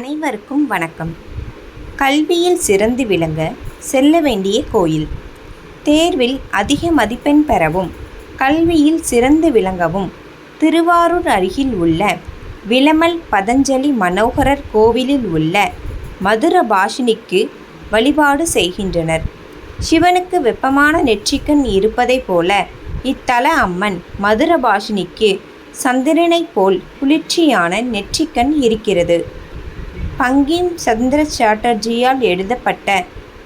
அனைவருக்கும் வணக்கம். கல்வியில் சிறந்து விளங்க செல்ல வேண்டிய கோயில். தேர்வில் அதிக மதிப்பெண் பெறவும் கல்வியில் சிறந்து விளங்கவும் திருவாரூர் அருகில் உள்ள விளமல் பதஞ்சலி மனோகரர் கோவிலில் உள்ள மதுர பாஷினிக்கு வழிபாடு செய்கின்றனர். சிவனுக்கு வெப்பமான நெற்றிக்கண் இருப்பதைப் போல இத்தல அம்மன் மதுர பாஷினிக்கு சந்திரனைப் போல் குளிர்ச்சியான நெற்றிக்கண் இருக்கிறது. பங்கிம் சந்திர சாட்டர்ஜியால் எழுதப்பட்ட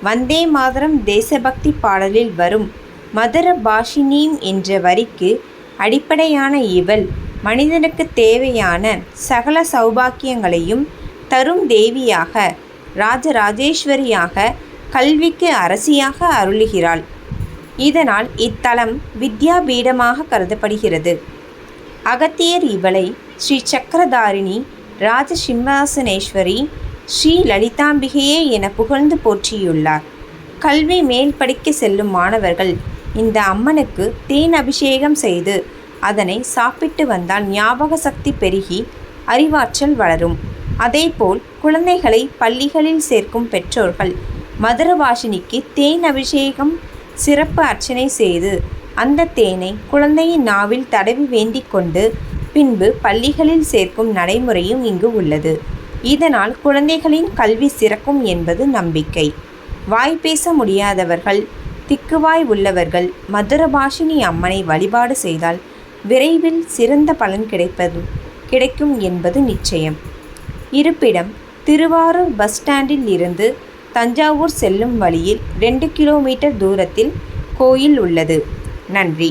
வந்தே மாதரம் தேசபக்தி பாடலில் வரும் மதுர பாஷினீம் என்ற வரிக்கு அடிப்படையான இவள் மனிதனுக்கு தேவையான சகல சௌபாக்கியங்களையும் தரும் தேவியாக ராஜராஜேஸ்வரியாக கல்விக்கு அரசியாக அருளுகிறாள். இதனால் இத்தலம் வித்யாபீடமாக கருதப்படுகிறது. அகத்தியர் இவளை ஸ்ரீ சக்கரதாரிணி ராஜசிம்மாசனேஸ்வரி ஸ்ரீ லலிதாம்பிகையே என புகழ்ந்து போற்றியுள்ளார். கல்வி மேல் படிக்க செல்லும் மாணவர்கள் இந்த அம்மனுக்கு தேன் அபிஷேகம் செய்து அதனை சாப்பிட்டு வந்தால் ஞாபக சக்தி பெருகி அறிவாற்றல் வளரும். அதேபோல் குழந்தைகளை பள்ளிகளில் சேர்க்கும் பெற்றோர்கள் மதுரவாசினிக்கு தேன் அபிஷேகம் சிறப்பு அர்ச்சனை செய்து அந்த தேனை குழந்தையின் நாவில் தடவி வேண்டிக் கொண்டு பின்பு பள்ளிகளில் சேர்க்கும் நடைமுறையும் இங்கு உள்ளது. இதனால் குழந்தைகளின் கல்வி சிறக்கும் என்பது நம்பிக்கை. வாய் பேச முடியாதவர்கள் திக்குவாய் உள்ளவர்கள் மதுரபாஷினி அம்மனை வழிபாடு செய்தால் விரைவில் சிறந்த பலன் கிடைப்பது கிடைக்கும் என்பது நிச்சயம். இருப்பிடம் திருவாரூர் பஸ் ஸ்டாண்டில் இருந்து தஞ்சாவூர் செல்லும் வழியில் ரெண்டு கிலோமீட்டர் தூரத்தில் கோயில் உள்ளது. நன்றி.